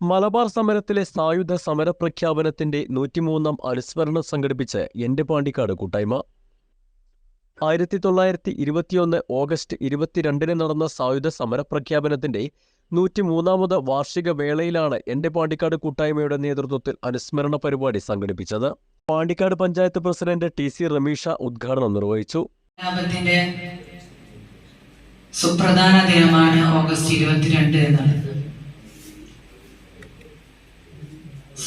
മലബാർ സമരത്തിലെ സായുധ സമര പ്രഖ്യാപനത്തിന്റെ നൂറ്റിമൂന്നാം അനുസ്മരണം സംഘടിപ്പിച്ച് എന്റെ പാണ്ടിക്കാട് കൂട്ടായ്മ. ആയിരത്തി തൊള്ളായിരത്തി ഇരുപത്തിയൊന്ന് ഓഗസ്റ്റ് ഇരുപത്തിരണ്ടിന് നടന്ന സായുധ സമര പ്രഖ്യാപനത്തിന്റെ നൂറ്റിമൂന്നാമത് വാർഷിക വേളയിലാണ് എന്റെ പാണ്ടിക്കാട് കൂട്ടായ്മയുടെ നേതൃത്വത്തിൽ അനുസ്മരണ പരിപാടി സംഘടിപ്പിച്ചത്. Pandikkad panchayat president T C Ramisha ഉദ്ഘാടനം നിർവഹിച്ചു. സുപ്രധാന ദിനമാണ് ഓഗസ്റ്റ് ഇരുപത്തിരണ്ട് എന്നുള്ളത്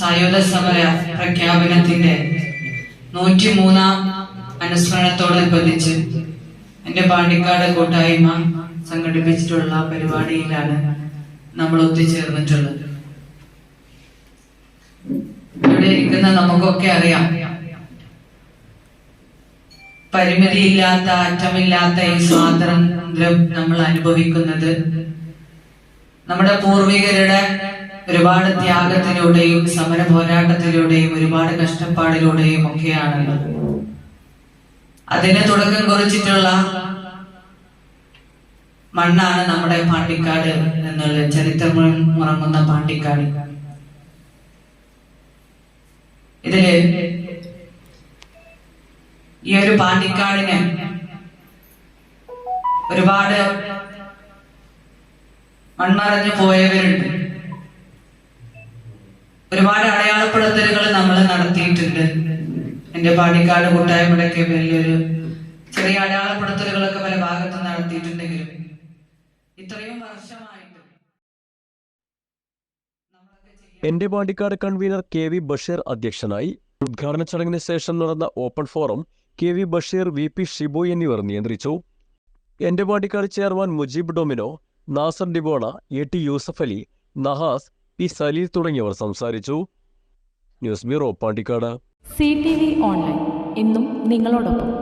സായുധ സമര പ്രഖ്യാപനത്തിന്റെ നൂറ്റിമൂന്നാം അനുസ്മരണത്തോടനുബന്ധിച്ച് എന്റെ പാണ്ടിക്കാട് കൂട്ടായ്മ സംഘടിപ്പിച്ചിട്ടുള്ള പരിപാടിയിലാണ് നമ്മൾ ഒത്തുചേർന്നിട്ടുള്ളത്. ഇവിടെ ഇരിക്കുന്ന നമുക്കൊക്കെ അറിയാം. പരിമിതിയില്ലാത്ത അറ്റമില്ലാത്ത ഈ സ്വാതന്ത്ര്യം നമ്മൾ അനുഭവിക്കുന്നത് നമ്മുടെ പൂർവികരുടെ ഒരുപാട് ത്യാഗത്തിലൂടെയും സമര പോരാട്ടത്തിലൂടെയും ഒരുപാട് കഷ്ടപ്പാടിലൂടെയും ഒക്കെയാണ് അതിന് തുടക്കം കുറിച്ചിട്ടുള്ള മണ്ണാണ് നമ്മുടെ പാണ്ടിക്കാട് എന്നുള്ള ചരിത്രം ഉറങ്ങുന്ന പാണ്ടിക്കാട്. ഇതിൽ ഈ ഒരു പാണ്ടിക്കാടിന് ഒരുപാട് മൺമറഞ്ഞു പോയവരുണ്ട്. ഒരുപാട് അടയാളപ്പെടുത്തലുകൾ നമ്മൾ നടത്തിയിട്ടുണ്ട്. എന്റെ പാടിക്കാട് കൂട്ടായ്മയുടെയൊക്കെ വലിയൊരു ചെറിയ അടയാളപ്പെടുത്തലുകളൊക്കെ പല ഭാഗത്ത് നടത്തിയിട്ടുണ്ടെങ്കിലും ഇത്രയും വർഷമായിട്ട് എന്റെ Pandikkad convener K V Basheer അധ്യക്ഷനായി ഉദ്ഘാടന ചടങ്ങിന് ശേഷം നടന്ന open forum K V Basheer V P Shibu എന്നിവർ നിയന്ത്രിച്ചു. എന്റെ Pandikkad chairman Mujeeb Domino Nasar ഡിബോണ A T Yusuf Ali Nahas P Saleel തുടങ്ങിയവർ സംസാരിച്ചു. News bureau Pandikkad. C T V online. എന്നും നിങ്ങളോടൊപ്പം.